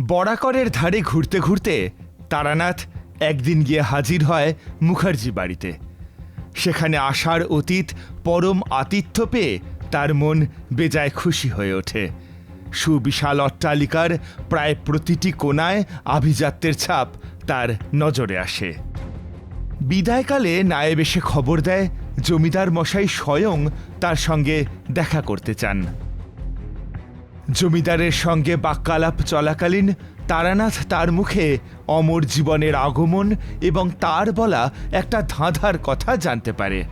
বরাকরের ধারে ঘুরতে ঘুরতে তারানাথ একদিন গিয়ে হাজির হয় মুখার্জি বাড়িতে। সেখানে আসার অতীত পরম আতিথ্য পেয়ে তার মন বেজায় খুশি হয়ে ওঠে। সুবিশাল অট্টালিকার প্রায় প্রতিটি কোণায় আভিজাত্যের ছাপ তার নজরে আসে। বিদায়কালে নায়েব এসে খবর দেয়, জমিদার মশাই স্বয়ং তার সঙ্গে দেখা করতে চান। জমিদারের সঙ্গে বাক্যালাপ চলাকালীন তারানাথ তার মুখে অমর জীবনের আগমন এবং তার বলা একটা ধাঁধার কথা জানতে পারে।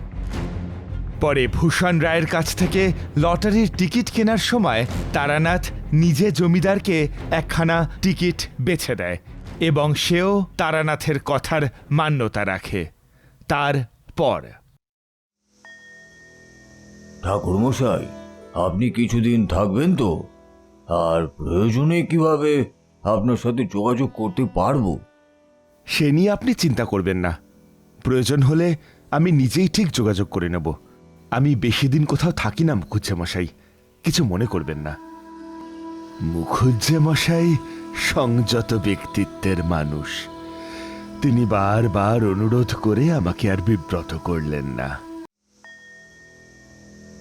পরে ভূষণ রায়ের কাছ থেকে লটারির টিকিট কেনার সময় তারানাথ নিজে জমিদারকে একখানা টিকিট বেছে দেয় এবং সেও তারানাথের কথার মান্যতা রাখে। তার পর। ঠাকুরমশাই, আপনি কিছুদিন থাকবেন তো? আর প্রয়োজনে কীভাবে আপনার সাথে যোগাযোগ করতে পারব? সে নিয়ে আপনি চিন্তা করবেন না। প্রয়োজন হলে আমি নিজেই ঠিক যোগাযোগ করে নেব। আমি বেশি দিন কোথাও থাকি না মুখুজ্জে মশাই কিছু মনে করবেন না। মুখুজ্জে মশাই সংযত ব্যক্তিত্বের মানুষ। তিনি বারবার অনুরোধ করে আমাকে আর বিব্রত করলেন না।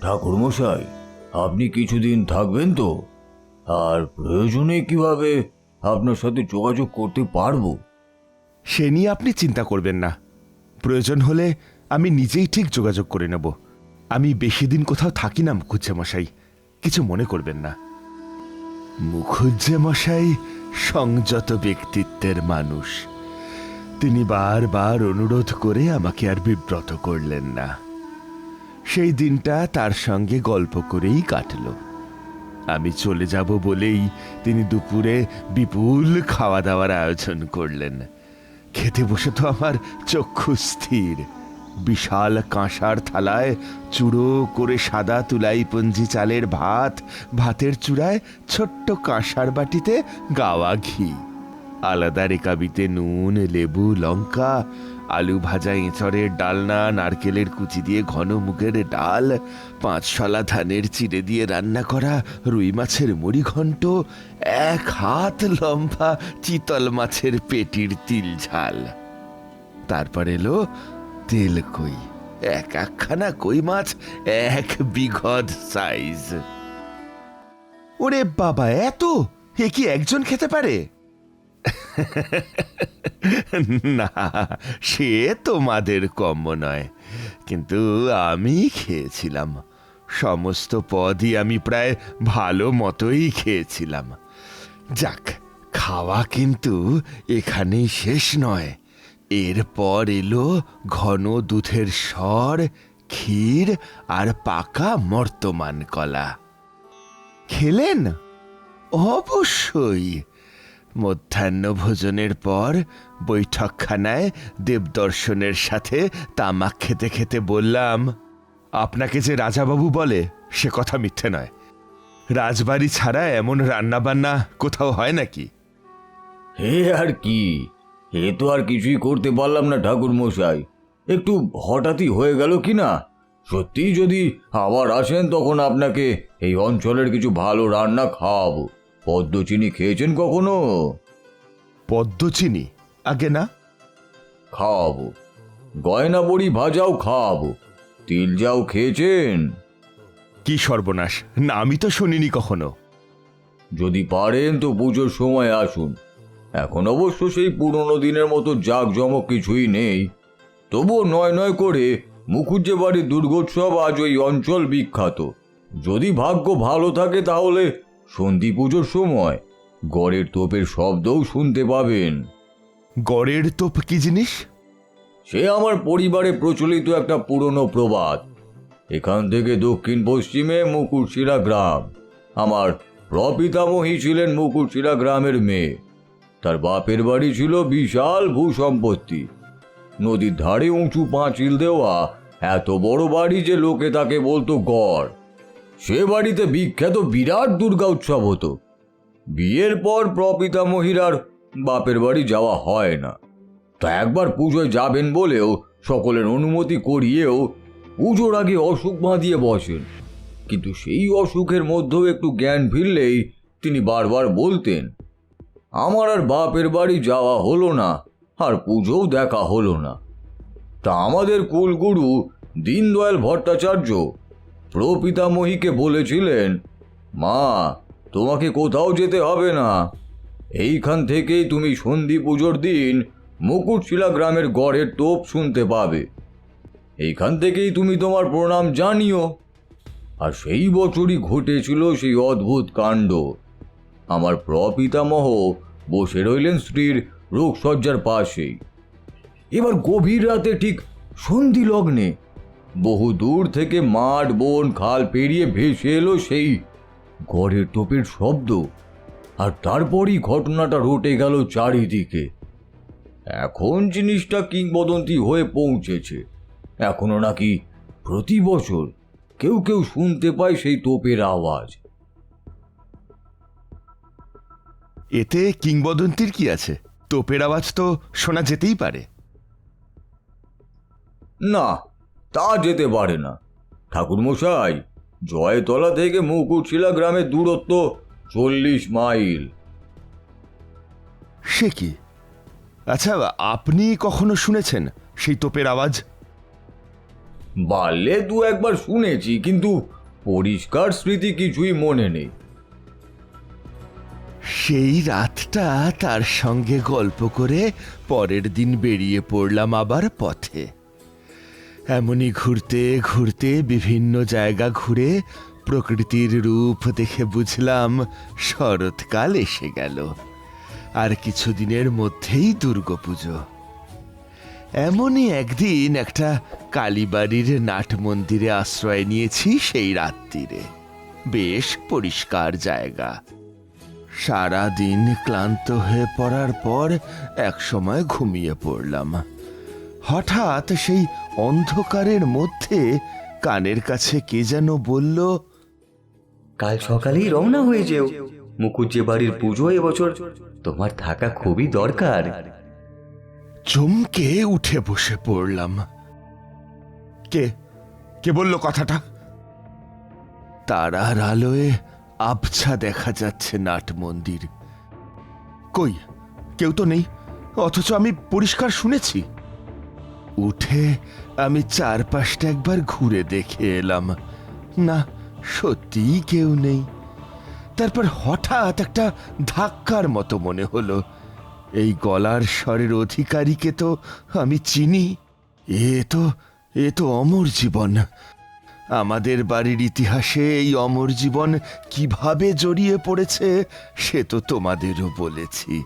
ঠাকুরমশাই আপনি কিছুদিন থাকবেন তো? আর প্রয়োজনে কীভাবে আপনার সাথে যোগাযোগ করতে পারব? সে নিয়ে আপনি চিন্তা করবেন না। প্রয়োজন হলে আমি নিজেই ঠিক যোগাযোগ করে নেব। আমি বেশি দিন কোথাও থাকি না মুখুজ্জে মশাই। কিছু মনে করবেন না। মুখুজ্জে মশাই সংযত ব্যক্তিত্বের মানুষ। তিনি বারবার অনুরোধ করে আমাকে আর বিব্রত করলেন না। সেই দিনটা তার সঙ্গে গল্প করেই কাটলো। আমি চলে যাব বলেই তিনি দুপুরে বিপুল খাওয়া দাওয়ার আয়োজন করলেন। খেতে বসে তো আমার চক্ষু স্থির। বিশাল কাঁসার থালায় চূড়ো করে সাদা তুলাই পঞ্জি চালের ভাত, ভাতের চূড়ায় ছোট্ট কাঁসার বাটিতে গাওয়া ঘি। আলাদা রেকাবিতে নুন, লেবু, লঙ্কা আলু ভাজা এঁচড়ের ডালনা নারকেলের কুচি দিয়ে ঘন মুখের ডাল, পাঁচশলা ধানের চিড়ে দিয়ে রান্না করা, রুই মাছের মুড়ি ঘন্ট, এক হাত লম্বা চিতল মাছের পেটির তিল ঝাল। তারপর এলো তেল কই, এক একখানা কই মাছ, এক বিঘদ সাইজ। ওরে বাবা, এত? এ কি একজন খেতে পারে? না, সে তোমাদের কম্য নয়। কিন্তু আমি খেয়েছিলাম। সমস্ত পদই আমি প্রায় ভালো মতোই খেয়েছিলাম। যাক, খাওয়া কিন্তু এখানেই শেষ নয়। এরপর এলো ঘন দুধের স্বর, ক্ষীর আর পাকা মর্তমান কলা। খেলেন? অবশ্যই। মধ্যাহ্ন ভোজনের পর বৈঠকখানায় দেবদর্শনের সাথে তামাক খেতে খেতে বললাম, আপনাকে যে রাজাবাবু বলে, সে কথা মিথ্যে নয়। রাজবাড়ি ছাড়া এমন রান্নাবান্না কোথাও হয় নাকি? হে আর কি? এ তো আর কিছুই করতে পারলাম না ঠাকুর মশাই একটু হঠাৎই হয়ে গেল কি না? সত্যিই যদি আবার আসেন, তখন আপনাকে এই অঞ্চলের কিছু ভালো রান্না খাওয়াবো। পদ্মচিনি খেয়েছেন কখনো? পদ্মচিনি? আগে না। খাওয়াবো। গয়না বড়ি ভাজাও খাওয়াবো। তিল যাও খেয়েছেন? কি সর্বনাশ। না আমি তো শুনিনি কখনো। যদি পারেন তো পুজোর সময় আসুন। এখন অবশ্য সেই পুরনো দিনের মতো জাঁকজমক কিছুই নেই। তবুও নয় নয় করে মুখুজ্জে বাড়ির দুর্গোৎসব আজ ওই অঞ্চল বিখ্যাত। যদি ভাগ্য ভালো থাকে তাহলে সন্ধি পুজোর সময় গড়ের তোপের শব্দও শুনতে পাবেন। গড়ের তোপ কি জিনিস? সে আমার পরিবারে প্রচলিত একটা পুরনো প্রবাদ। এখান থেকে দক্ষিণ পশ্চিমে মুকুটশিরা গ্রাম। আমার প্রপিতামহী ছিলেন মুকুটশিরা গ্রামের মেয়ে। তার বাপের বাড়ি ছিল বিশাল ভূসম্পত্তি। নদীর ধারে উঁচু পাঁচিল দেওয়া এত বড় বাড়ি যে লোকে তাকে বলতো গড়। সে বাড়িতে বিখ্যাত বিরাট দুর্গা উৎসব হতো। বিয়ের পর প্রপিতামহীর আর বাপের বাড়ি যাওয়া হয় না। তা একবার পুজোয় যাবেন বলেও সকলের অনুমতি করিয়েও পুজোর আগে অসুখ বাঁধিয়ে বসেন। কিন্তু সেই অসুখের মধ্যেও একটু জ্ঞান ফিরলেই তিনি বারবার বলতেন, আমার আর বাপের বাড়ি যাওয়া হলো না, আর পুজোও দেখা হলো না। তা আমাদের কুলগুরু দীনদয়াল ভট্টাচার্য প্রপিতামহীকে বলেছিলেন, মা, তোমাকে কোথাও যেতে হবে না। এইখান থেকেই তুমি সন্ধি পুজোর দিন মুকুটশিলা গ্রামের গড়ের টোপ শুনতে পাবে। এইখান থেকেই তুমি তোমার প্রণাম জানিও। আর সেই বছরই ঘটেছিল সেই অদ্ভুত কাণ্ড। আমার প্রপিতামহ বসে রইলেন স্ত্রীর রোগসজ্জার পাশেই। এবার গভীর রাতে ঠিক সন্ধি লগ্নে বহু দূর থেকে মাঠ বন খাল পেরিয়ে ভেসে এলো সেই ঘরের টোপের শব্দ। আর তারপরই ঘটনাটা রটে গেল চারিদিকে। এখন জিনিসটা কিংবদন্তি হয়ে পৌঁছেছে। এখনও নাকি প্রতি বছর কেউ কেউ শুনতে পায় সেই তোপের আওয়াজ। এতে কিংবদন্তির কি আছে? তোপের আওয়াজ তো শোনা যেতেই পারে। না তা যেতে পারে না। ঠাকুরমশাই জয়তলা থেকে মুকুটশিলা গ্রামের দূরত্ব চল্লিশ মাইল। সে কি? আচ্ছা আপনি কখনো শুনেছেন সেই তোপের আওয়াজ? বাল্যে দু একবার শুনেছি কিন্তু পরিষ্কার স্মৃতি কিছুই মনে নেই। সেই রাতটা তার সঙ্গে গল্প করে পরের দিন বেরিয়ে পড়লাম আবার পথে। এমনই ঘুরতে ঘুরতে বিভিন্ন জায়গা ঘুরে প্রকৃতির রূপ দেখে বুঝলাম শরৎকাল এসে গেল। আর কিছুদিনের মধ্যেই দুর্গাপুজো। এমনই একদিন একটা কালীবাড়ির নাট মন্দিরে আশ্রয় নিয়েছি সেই রাত্রিরে। বেশ পরিষ্কার জায়গা। সারা দিন ক্লান্ত হয়ে পড়ার পর এক সময় ঘুমিয়ে পড়লাম। হঠাৎ সেই অন্ধকারের মধ্যে কানের কাছে কে যেন বলল কাল সকালেই রওনা হয়ে যেও। মুকুজ্জে বাড়ির পুজো এবছর তোমার থাকা খুবই দরকার। চমকে উঠে বসে পড়লাম। কে কে বলল কথাটা? তারার আলোয় আবছা দেখা যাচ্ছে নাট মন্দির। কই কেউ তো নেই অথচ আমি পরিষ্কার শুনেছি। উঠে আমি চারপাশটা একবার ঘুরে দেখে এলাম। না, সত্যিই কেউ নেই। তারপর হঠাৎ একটা ধাক্কার মতো মনে হলো। এই গলার স্বরের অধিকারীকে তো আমি চিনি। এ তো এ তো অমর জীবন। আমাদের বাড়ির ইতিহাসে এই অমর জীবন কীভাবে জড়িয়ে পড়েছে, সে তো তোমাদেরও বলেছি।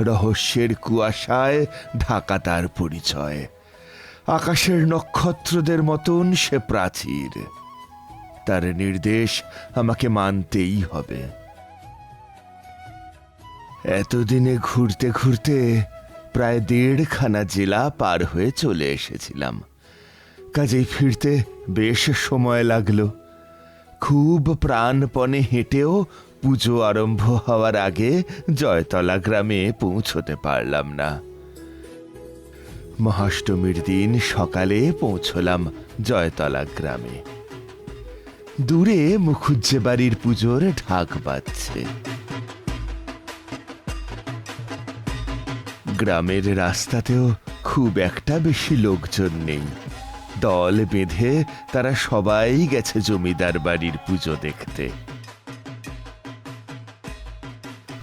রহস্যের কুয়াশায় ঢাকা তার পরিচয়। আকাশের নক্ষত্রদের মতন সে প্রাচীর। তার নির্দেশ আমাকে মানতেই হবে। এতদিনে ঘুরতে ঘুরতে প্রায় দেড়খানা জেলা পার হয়ে চলে এসেছিলাম। কাজেই ফিরতে বেশ সময় লাগল। খুব প্রাণপণে হেঁটেও পুজো আরম্ভ হওয়ার আগে জয়তলা গ্রামে পৌঁছতে পারলাম না। মহাষ্টমীর দিন সকালে পৌঁছলাম জয়তলা গ্রামে। দূরে মুখুজ্জে বাড়ির পুজোর ঢাক বাজছে। গ্রামের রাস্তাতেও খুব একটা বেশি লোকজন নেই। দল বেঁধে তারা সবাই গেছে জমিদার বাড়ির পুজো দেখতে।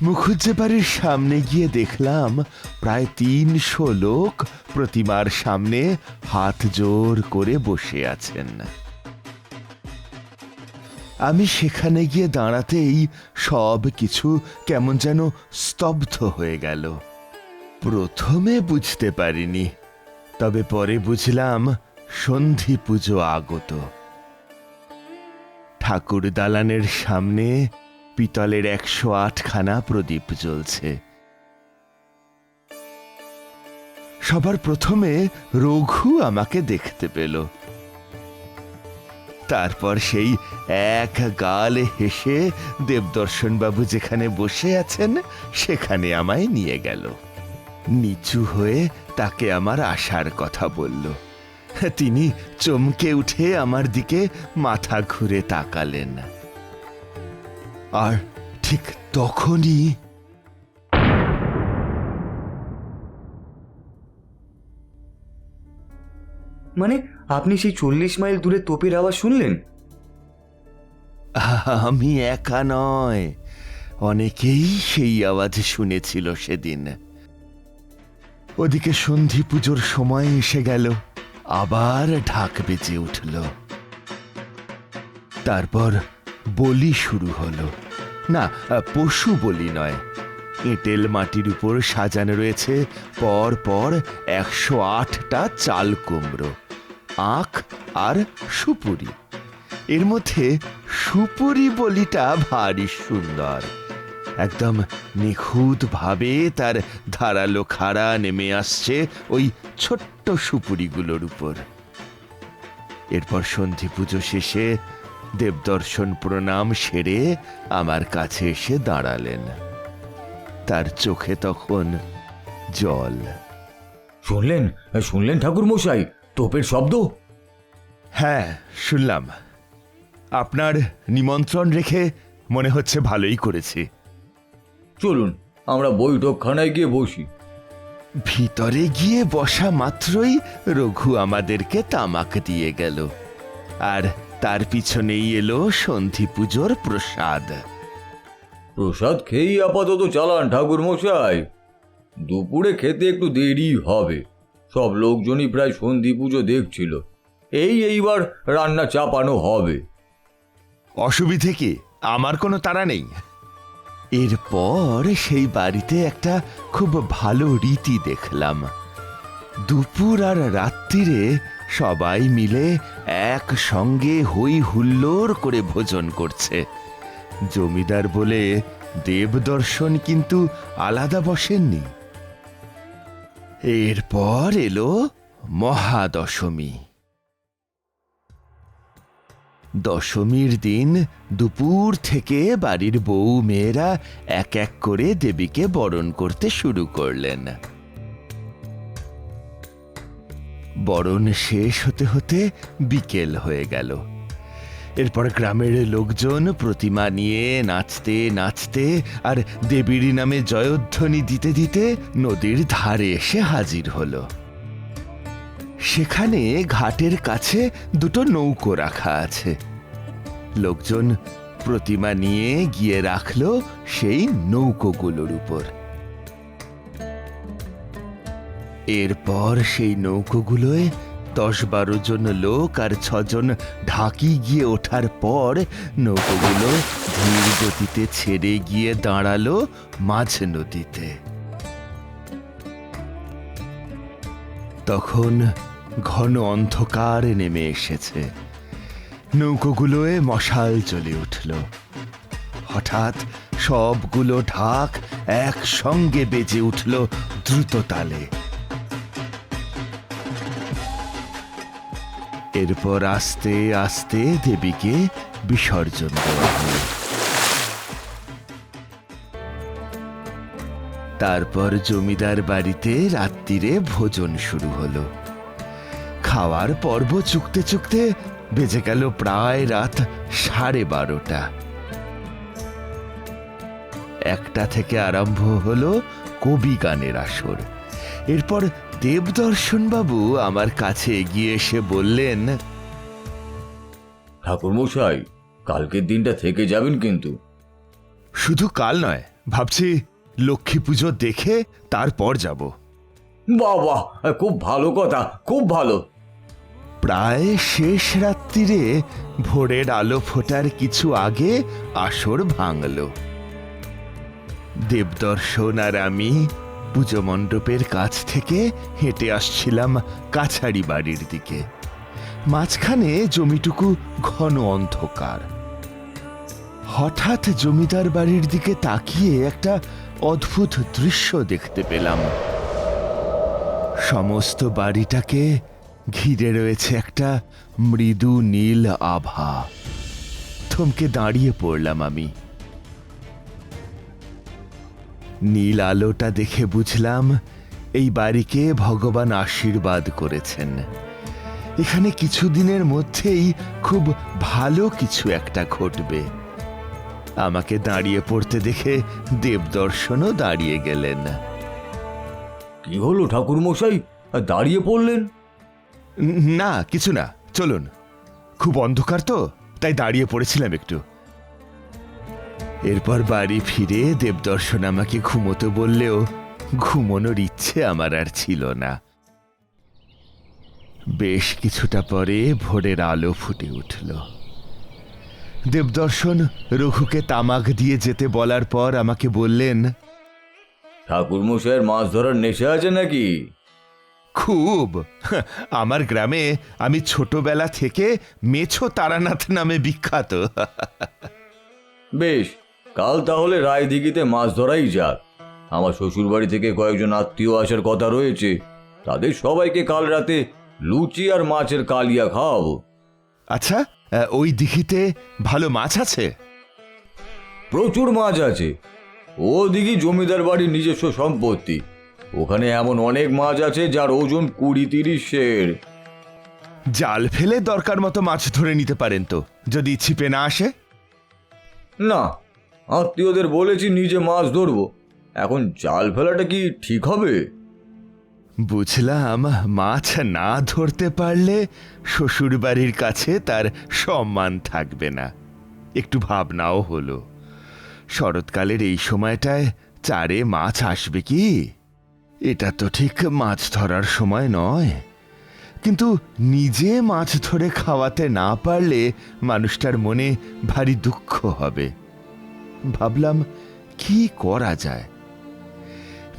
মুখুজ্জে বাড়ির সামনে গিয়ে দেখলাম প্রায় তিনশো লোক প্রতিমার সামনে হাত জোর করে বসে আছেন। আমি সেখানে গিয়ে দাঁড়াতেই সব কিছু কেমন যেন স্তব্ধ হয়ে গেল। প্রথমে বুঝতে পারিনি, তবে পরে বুঝলাম সন্ধি পুজো আগত। ঠাকুর দালানের সামনে পিতলের একশো আটখানা প্রদীপ জ্বলছে। সবার প্রথমে রঘু আমাকে দেখতে পেল। তারপর সেই এক গালে হেসে দেবদর্শন বাবু যেখানে বসে আছেন, সেখানে আমায় নিয়ে গেল। নিচু হয়ে তাকে আমার আসার কথা বলল। তিনি চমকে উঠে আমার দিকে মাথা ঘুরে তাকালেন। আর ঠিক তখনই মানে আপনি সেই চল্লিশ মাইল দূরে তোপের আওয়াজ শুনলেন? আমি একা নয়। অনেকেই সেই আওয়াজ শুনেছিল সেদিন। ওদিকে সন্ধি পুজোর সময় এসে গেল, আবার ঢাক বেজে উঠল। তারপর বলি শুরু হলো। না, পশু বলি নয়। এঁটেল মাটির উপর সাজানো রয়েছে পর পর একশো আটটা চাল কুমড়ো। আখ আর সুপুরি। এর মধ্যে সুপুরি বলিটা ভারী সুন্দর। একদম নিখুঁত ভাবে তার ধারালো খাড়া নেমে আসছে ওই ছোট্ট সুপুরিগুলোর উপর। এরপর সন্ধি পুজো শেষে দেবদর্শন প্রণাম সেরে আমার কাছে এসে দাঁড়ালেন। তার চোখে তখন জল। শুনলেন? শুনলেন ঠাকুর মশাই তোপের শব্দ? হ্যাঁ শুনলাম। আপনার নিমন্ত্রণ রেখে মনে হচ্ছে ভালোই করেছি। চলুন আমরা বৈঠকখানায় গিয়ে বসি। ভিতরে গিয়ে বসা মাত্রই রঘু আমাদেরকে তামাক দিয়ে গেল। আর তার পিছনেই এলো সন্ধি পুজোর প্রসাদ। প্রসাদ খেয়েই আপাতত চালান ঠাকুর মশাই দুপুরে খেতে একটু দেরি হবে। সব লোকজনই প্রায় সন্ধি পুজো দেখছিল। এই এইবার রান্না চাপানো হবে। অসুবিধে কি? আমার কোনো তাড়া নেই। এরপর সেই বাড়িতে একটা খুব ভালো রীতি দেখলাম। দুপুর আর রাত্রিরে সবাই মিলে একসঙ্গে হই হুল্লোড় করে ভোজন করছে। জমিদার বলে, দেবদর্শন কিন্তু আলাদা বসেননি। এরপর এলো মহাদশমী। দশমীর দিন দুপুর থেকে বাড়ির বউ মেয়েরা এক এক করে দেবীকে বরণ করতে শুরু করলেন। বরণ শেষ হতে হতে বিকেল হয়ে গেল। এরপর গ্রামের লোকজন প্রতিমা নিয়ে নাচতে নাচতে আর দেবীর নামে জয়ধ্বনি দিতে দিতে নদীর ধারে এসে হাজির হলো। সেখানে ঘাটের কাছে দুটো নৌকো রাখা আছে। লোকজন প্রতিমা নিয়ে গিয়ে রাখল সেই নৌকোগুলোর উপর। এরপর সেই নৌকোগুলোয় দশ বারো জন লোক আর ছজন ঢাকি গিয়ে ওঠার পর নৌকোগুলো ধীর গতিতে ছেড়ে গিয়ে দাঁড়াল মাঝ নদীতে। তখন ঘন অন্ধকার নেমে এসেছে। নৌকোগুলোয় মশাল জ্বলে উঠল। হঠাৎ সবগুলো ঢাক একসঙ্গে বেজে উঠল দ্রুত তালে এরপর আস্তে আস্তে দেবীকে বিসর্জন দেওয়া হলো তারপর জমিদার বাড়িতে রাত্রিরে ভোজন শুরু হলো। খাওয়ার পর্ব চুকতে চুকতে বেজে গেল প্রায় রাত সাড়ে বারোটা। একটা থেকে আরম্ভ হলো কবি গানের আসর। এরপর দেবদর্শন বাবু আমার কাছে এগিয়ে এসে বললেন ঠাকুরমশাই কালকের দিনটা থেকে যাবেন কিন্তু। শুধু কাল নয় ভাবছি লক্ষ্মী পুজো দেখে তারপর যাব। বাবা খুব ভালো কথা খুব ভালো। প্রায় শেষ রাত্রিরে ভোরের আলো ফোটার কিছু আগে আসর ভাঙল। দেবদর্শন আর আমি পুজো মণ্ডপের কাছ থেকে হেঁটে আসছিলাম কাছারি বাড়ির দিকে। মাঝখানে জমিটুকু ঘন অন্ধকার। হঠাৎ জমিদার বাড়ির দিকে তাকিয়ে একটা অদ্ভুত দৃশ্য দেখতে পেলাম। সমস্ত বাড়িটাকে ঘিরে রয়েছে একটা মৃদু নীল আভা। থমকে দাঁড়িয়ে পড়লাম আমি। নীল আলোটা দেখে বুঝলাম এই বাড়িকে ভগবান আশীর্বাদ করেছেন। এখানে কিছুদিনের মধ্যেই খুব ভালো কিছু একটা ঘটবে। আমাকে দাঁড়িয়ে পড়তে দেখে দেবদর্শনও দাঁড়িয়ে গেলেন। কি হলো ঠাকুর মশাই দাঁড়িয়ে পড়লেন? না কিছু না চলুন। খুব অন্ধকার তো তাই দাঁড়িয়ে পড়েছিলাম একটু। এরপর বাড়ি ফিরে দেবদর্শন আমাকে ঘুমোতে বললেও ঘুমোনোর ইচ্ছে আমার আর ছিল না। বেশ কিছুটা পরে ভোরের আলো ফুটে উঠল। দেবদর্শন রঘুকে তামাক দিয়ে যেতে বলার পর আমাকে বললেন ঠাকুর মশাইয়ের মাছ ধরার নেশা আছে নাকি? খুব। আমার গ্রামে আমি ছোটবেলা থেকে মেছো তারানাথ নামে বিখ্যাত। বেশ কাল তাহলে রায়দিঘিতে মাছ ধরাই যাক। আমার শ্বশুর বাড়ি থেকে কয়েকজন আত্মীয় আসার কথা রয়েছে। তাদের সবাইকে কাল রাতে লুচি আর মাছের কালিয়া খাওয়াবো। আচ্ছা আহ, ওই দিঘিতে ভালো মাছ আছে? প্রচুর মাছ আছে। ও দিঘি জমিদার বাড়ির নিজস্ব সম্পত্তি। ওখানে এমন অনেক মাছ আছে যার ওজন কুড়ি তিরিশের। জাল ফেলে দরকার মতো মাছ ধরে নিতে পারেন তো যদি ছিপে না আসে? না আত্মীয়দের বলেছি নিজে মাছ ধরবো। এখন জাল ফেলাটা কি ঠিক হবে? বুঝলাম, মাছ না ধরতে পারলে শ্বশুর বাড়ির কাছে তার সম্মান থাকবে না। একটু ভাবনাও হলো। শরৎকালের এই সময়টায় চারে মাছ আসবে কি? এটা তো ঠিক মাছ ধরার সময় নয়। কিন্তু নিজে মাছ ধরে খাওয়াতে না পারলে মানুষটার মনে ভারী দুঃখ হবে। ভাবলাম কি করা যায়?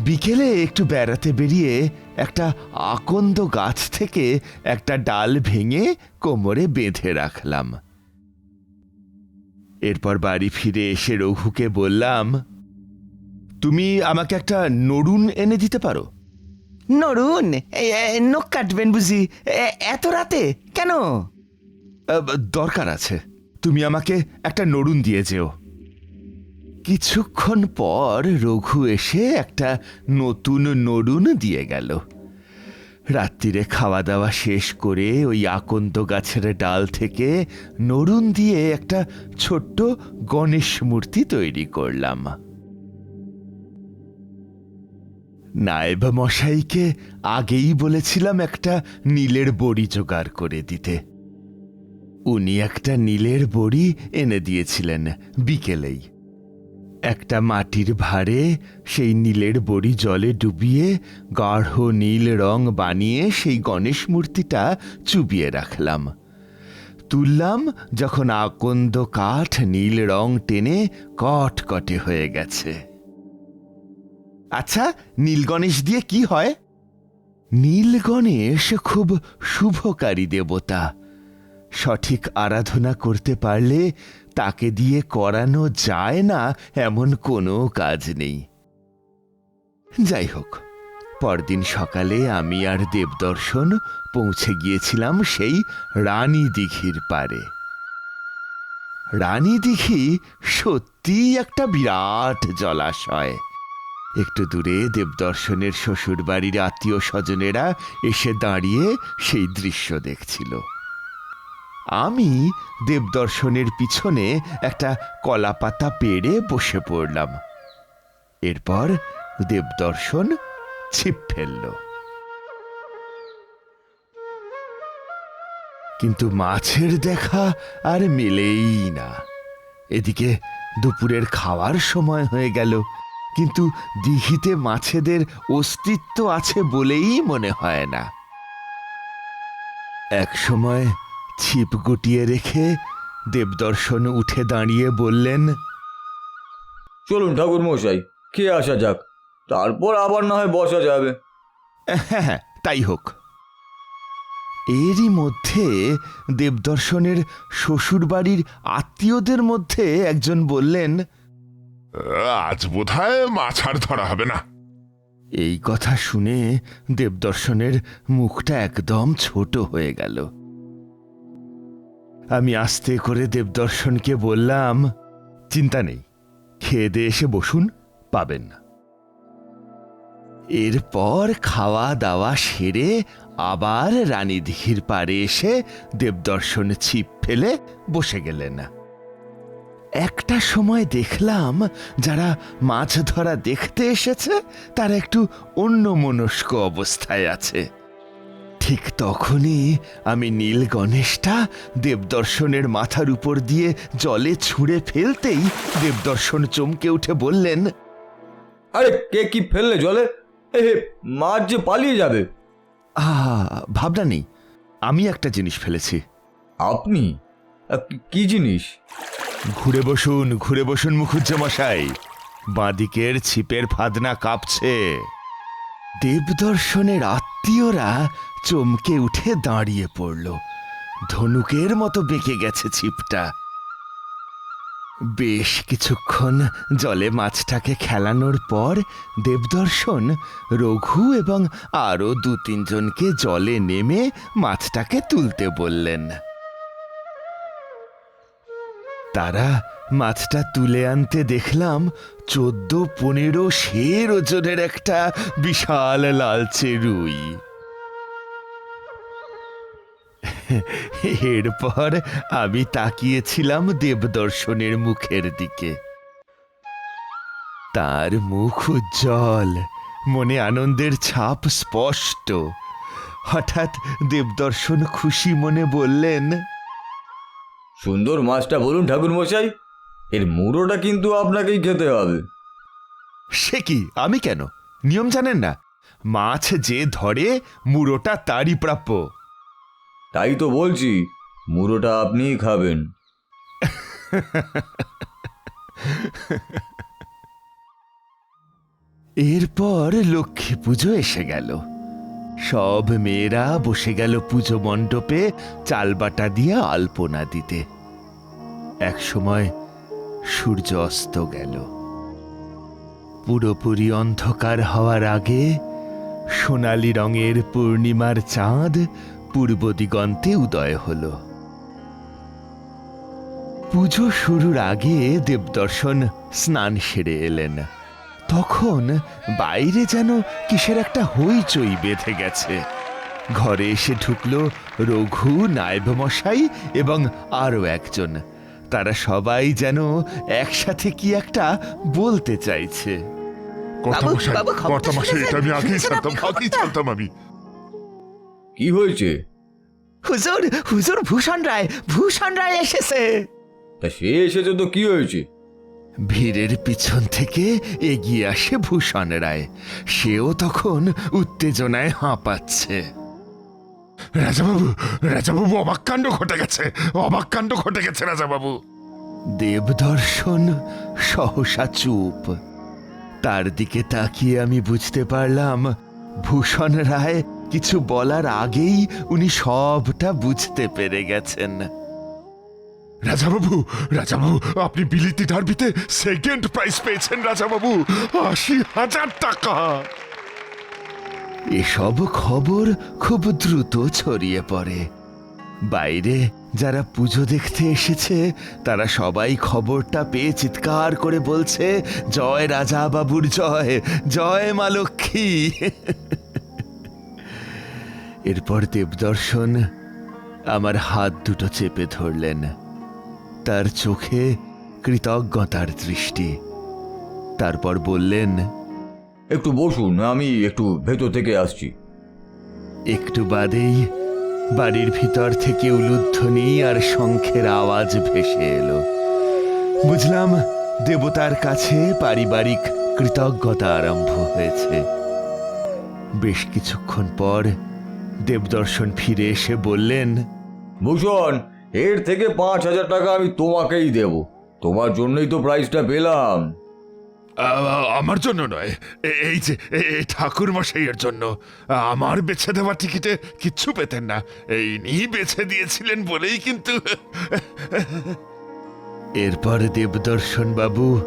বিকেলে একটু বেড়াতে বেরিয়ে একটা আকন্দ গাছ থেকে একটা ডাল ভেঙে কোমরে বেঁধে রাখলাম। এরপর বাড়ি ফিরে এসে রঘুকে বললাম তুমি আমাকে একটা নড়ুন এনে দিতে পারো? এ, নখ কাটবেন বুঝি। এত রাতে? কেন? দরকার আছে। তুমি আমাকে একটা নড়ুন দিয়ে যেও। কিছুক্ষণ পর রঘু এসে একটা নতুন নড়ুন দিয়ে গেল। রাত্রিরে খাওয়া দাওয়া শেষ করে ওই আকন্ত গাছের ডাল থেকে নড়ুন দিয়ে একটা ছোট্ট গণেশ মূর্তি তৈরি করলাম। নায়েব মশাইকে আগেই বলেছিলাম একটা নীলের বড়ি জোগাড় করে দিতে। উনি একটা নীলের বড়ি এনে দিয়েছিলেন বিকেলেই। একটা মাটির ভারে সেই নীলের বড়ি জলে ডুবিয়ে, গাঢ় নীল রং বানিয়ে সেই গণেশ মূর্তিটা চুবিয়ে রাখলাম। তুললাম যখন আকন্দ কাঠ নীল রং টেনে কটকটে হয়ে গেছে। আচ্ছা নীল গণেশ দিয়ে কি হয়? নীল গণেশ খুব শুভকারী দেবতা। সঠিক আরাধনা করতে পারলে তাকে দিয়ে করানো যায় না, এমন কোনো কাজ নেই। যাই হোক, পরদিন সকালে আমি আর দেবদর্শন পৌঁছে গিয়েছিলাম সেই রানী দিঘির পারে। রানী দিঘি সত্যিই একটা বিরাট জলাশয়। একটু দূরে দেবদর্শনের শ্বশুর বাড়ির আত্মীয় স্বজনেরা এসে দাঁড়িয়ে সেই দৃশ্য দেখছিল। আমি দেবদর্শনের পিছনে একটা কলাপাতা পেড়ে বসে পড়লাম। এরপর দেবদর্শন ছিপ ফেলল। কিন্তু মাছের দেখা আর মেলেই না। এদিকে দুপুরের খাওয়ার সময় হয়ে গেল, কিন্তু দিঘিতে মাছেদের অস্তিত্ব আছে বলেই মনে হয় না। এক সময় ছিপ গুটিয়ে রেখে দেবদর্শন উঠে দাঁড়িয়ে বললেন চলুন ঠাকুর মশাই খেয়ে আসা যাক। তারপর আবার না হয় বসা যাবে। হ্যাঁ হ্যাঁ তাই হোক। এরই মধ্যে দেবদর্শনের শ্বশুরবাড়ির আত্মীয়দের মধ্যে একজন বললেন আজ বোধহয় মাছ আর ধরা হবে না। এই কথা শুনে দেবদর্শনের মুখটা একদম ছোট হয়ে গেল। আমি আস্তে করে দেবদর্শনকে বললাম, চিন্তা নেই, খেয়ে দিয়ে এসে বসুন, পাবেন না। এরপর খাওয়া দাওয়া সেরে আবার রানীদিঘির পাড়ে এসে দেবদর্শন ছিপ ফেলে বসে গেলেন। একটা সময় দেখলাম যারা মাছ ধরা দেখতে এসেছে, তারা একটু অন্যমনস্ক অবস্থায় আছে। ঠিক তখনই আমি নীল গণেশটা দেবদর্শনের মাথার উপর দিয়ে জলে ছুঁড়ে ফেলতেই দেবদর্শন চমকে উঠে বললেন আরে কে কি ফেললে জলে? মাছ যে পালিয়ে যাবে। আহা ভাবনা নেই আমি একটা জিনিস ফেলেছি। আপনি? কি জিনিস? ঘুরে বসুন ঘুরে বসুন মুখুজ্জমশাই বাঁদিকের ছিপের ফাদনা কাঁপছে। দেবদর্শনের আত্মীয়রা চমকে উঠে দাঁড়িয়ে পড়ল। ধনুকের মতো বেঁকে গেছে ছিপটা। বেশ কিছুক্ষণ জলে মাছটাকে খেলানোর পর দেবদর্শন, রঘু এবং আরও দু তিনজনকে জলে নেমে মাছটাকে তুলতে বললেন। তারা মাছটা তুলে আনতে দেখলাম চোদ্দ পনেরো শের ওজনের একটা বিশাল লালচে রুই। এরপর আমি তাকিয়েছিলাম দেবদর্শনের মুখের দিকে। তার মুখ উজ্জ্বল মনে আনন্দের ছাপ স্পষ্ট। হঠাৎ দেবদর্শন খুশি মনে বললেন সুন্দর মাছটা বলুন ঠাকুর মশাই এর মুড়োটা কিন্তু আপনাকেই খেতে হবে। সে কি আমি কেন? নিয়ম জানেন না? মাছ যে ধরে মুড়োটা তারই প্রাপ্য। তাই তো বলছি, মুড়োটা আপনিই খাবেন। এরপর লক্ষ্মী পুজো এসে গেল। সব মেয়েরা বসে গেল পুজো মণ্ডপে চালবাটা দিয়ে আলপনা দিতে। এক সময় সূর্য অস্ত গেল। পুরোপুরি অন্ধকার হওয়ার আগে সোনালি রঙের পূর্ণিমার চাঁদ পূর্ব দিগন্তে উদয় হল। পুজো শুরুর আগে দেবদর্শন স্নান সেরে এলেন। তখন বাইরে যেন কিসের একটা হইচই বেঁধে গেছে। ঘরে এসে ঢুকলো রঘু নায়েব মশাই এবং আরও একজন। তারা সবাই যেন একসাথে কি একটা বলতে চাইছে। কর্তামশাই কর্তামশাই এটা আমি আগেই জানতাম আগেই জানতাম আমি। কি হয়েছে? হুজুর হুজুর ভূষণ রায় ভূষণ রায় এসেছে। তা সে এসেছে তো কি হয়েছে? ভিড়ের পিছন থেকে এগিয়ে আসে ভূষণ রায়। সেও তখন উত্তেজনায় হাঁপাচ্ছে। রাজাবাবু রাজাবাবু অবাক কাণ্ড ঘটে গেছে। অবাক কাণ্ড ঘটে গেছে রাজাবাবু। দেবদর্শন সহসা চুপ। তার দিকে তাকিয়ে আমি বুঝতে পারলাম ভূষণ রায় কিছু বলার আগেই উনি সবটা বুঝতে পেরে গেছেন। রাজাবাবু রাজাবাবু আপনি বিলিতি ডার্বিতে সেকেন্ড প্রাইজ পেয়েছেন রাজাবাবু। আশি হাজার টাকা। এসব খবর খুব দ্রুত ছড়িয়ে পড়ে। বাইরে যারা পুজো দেখতে এসেছে তারা সবাই খবরটা পেয়ে চিৎকার করে বলছে জয় রাজা বাবুর জয় জয় মা লক্ষ্মী। এরপর দেবদর্শন আমার হাত দুটো চেপে ধরলেন। তার চোখে কৃতজ্ঞতার দৃষ্টি। তারপর বললেন একটু বসুন আমি একটু ভেতর থেকে আসছি। একটু বাদেই বাড়ির ভিতর থেকে উলুধ্বনি আর শঙ্খের আওয়াজ ভেসে এলো। বুঝলাম দেবতার কাছে পারিবারিক কৃতজ্ঞতা আরম্ভ হয়েছে। বেশ কিছুক্ষণ পর দেবদর্শন ফিরে এসে বললেন ভূষণ এর থেকে পাঁচ হাজার টাকা আমি তোমাকেই দেব। তোমার জন্যই তো প্রাইজটা পেলাম। আমার জন্য নয় এই যে ঠাকুর মশাইয়ের জন্য। আমার বেছে দেওয়া টিকিটে কিচ্ছু পেতেন না। এই নিয়ে বেছে দিয়েছিলেন বলেই কিন্তু। এরপর দেবদর্শন বাবু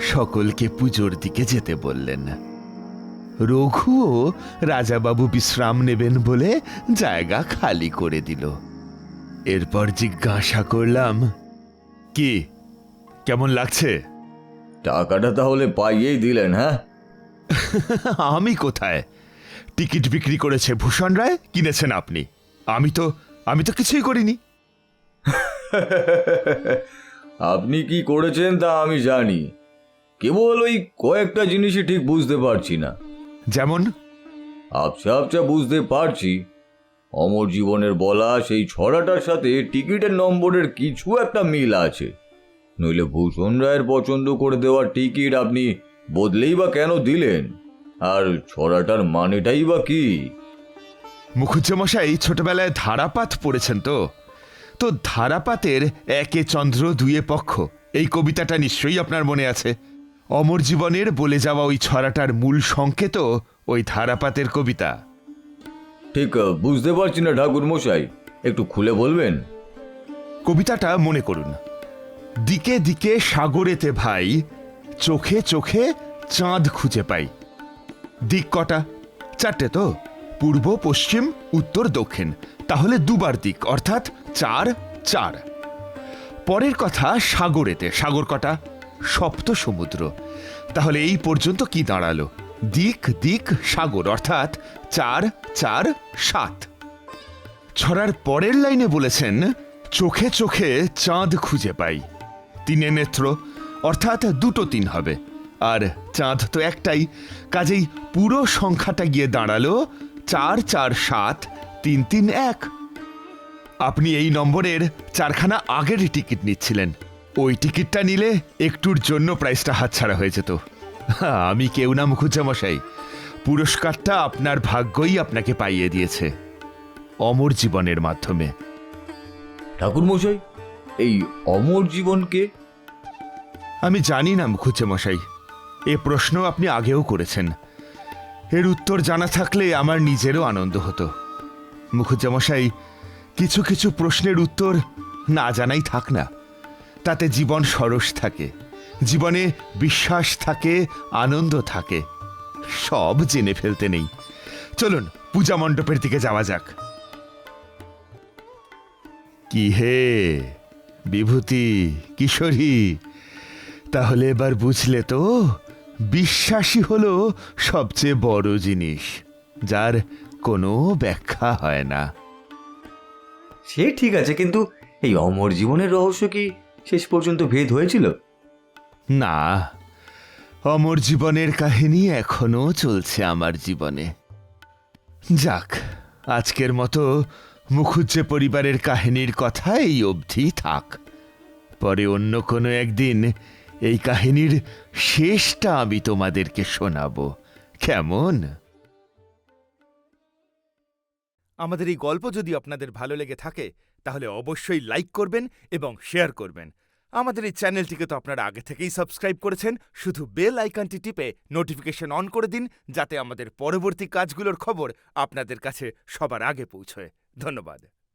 সকলকে পুজোর দিকে যেতে বললেন। রঘুও রাজাবাবু বিশ্রাম নেবেন বলে জায়গা খালি করে দিল। এরপর জিজ্ঞাসা করলাম কি? কেমন লাগছে? টাকাটা তাহলে পাইয়েই দিলেন হ্যাঁ? আমি কোথায়? টিকিট বিক্রি করেছে ভূষণ রায় কিনেছেন আপনি। আমি তো আমি তো কিছুই করিনি। আপনি কি করেছেন তা আমি জানি। কেবল ওই কয়েকটা জিনিসই ঠিক বুঝতে পারছি না। যেমন? আবছা আবছা বুঝতে পারছি। অমর জীবনের বলা সেই ছড়াটার সাথে টিকিটের নম্বরের কিছু একটা মিল আছে। নইলে ভূষণ রায়ের পছন্দ করে দেওয়া টিকিট আপনি বদলেই বা কেন দিলেন? আর ছড়াটার মানেটাই বা কি? মুখুজ্জেমশাই ছোটবেলায় ধারাপাত পড়েছেন তো? তো ধারাপাতের একে চন্দ্র দুয়ে পক্ষ এই কবিতাটা নিশ্চয়ই আপনার মনে আছে। অমর জীবনের বলে যাওয়া ওই ছড়াটার মূল সংকেত ওই ধারাপাতের কবিতা। ঠিক বুঝতে পারছি না ঠাকুর মশাই একটু খুলে বলবেন? কবিতাটা মনে করুন। দিকে দিকে সাগরেতে ভাই চোখে চোখে চাঁদ খুঁজে পাই। দিক কটা? চারটে তো। পূর্ব পশ্চিম উত্তর দক্ষিণ। তাহলে দুবার দিক অর্থাৎ চার চার। পরের কথা সাগরেতে। সাগর কটা? সপ্ত সমুদ্র। তাহলে এই পর্যন্ত কি দাঁড়াল? দিক দিক, সাগর, অর্থাৎ চার চার, সাত। ছড়ার পরের লাইনে বলেছেন, চোখে চোখে চাঁদ খুঁজে পাই। তিনে নেত্র, অর্থাৎ দুটো তিন হবে। আর চাঁদ তো একটাই। কাজেই পুরো সংখ্যাটা গিয়ে দাঁড়াল চার চার, সাত, তিন তিন, এক। আপনি এই নম্বরের চারখানা আগের টিকিট নিচ্ছিলেন। ওই টিকিটটা নিলে একটুর জন্য প্রাইসটা হাতছাড়া হয়ে যেত। আমি কেউ না মুখুজ্জামশাই পুরস্কারটা আপনার ভাগ্যই আপনাকে পাইয়ে দিয়েছে। অমর জীবনের মাধ্যমে। ঠাকুর মশাই এই অমর জীবনকে আমি জানি না মুখুজ্জেমশাই এ প্রশ্ন আপনি আগেও করেছেন। এর উত্তর জানা থাকলে আমার নিজেরও আনন্দ হতো। মুখুজ্জেমশাই কিছু কিছু প্রশ্নের উত্তর না জানাই থাক না। তাতে জীবন সরস থাকে, জীবনে বিশ্বাস থাকে, আনন্দ থাকে, সব জেনে ফেলতে নেই। চলুন, পূজা মণ্ডপের দিকে যাওয়া যাক। কি হে, বিভূতি, কিশোরী, তাহলে এবার বুঝলে তো, বিশ্বাসী হলো সবচেয়ে বড় জিনিস, যার কোনো ব্যাখ্যা হয় না। সে ঠিক আছে, কিন্তু এই অমর জীবনের রহস্য কি? শেষ পর্যন্ত ভেদ হয়েছিল? না অমর জীবনের কাহিনী এখনও চলছে আমার জীবনে। যাক আজকের মতো মুখুজ্জে পরিবারের কাহিনীর কথা এই অবধি থাক। পরে অন্য কোনো একদিন এই কাহিনীর শেষটা আমি তোমাদেরকে শোনাবো। কেমন? আমাদের এই গল্প যদি আপনাদের ভালো লেগে থাকে তাহলে অবশ্যই লাইক করবেন এবং শেয়ার করবেন। আমাদের এই চ্যানেলটিকে তো আপনারা আগে থেকেই সাবস্ক্রাইব করেছেন, শুধু বেল আইকনটি টিপে নোটিফিকেশন অন করে দিন, যাতে আমাদের পরবর্তী কাজগুলোর খবর আপনাদের কাছে সবার আগে পৌঁছয়। ধন্যবাদ।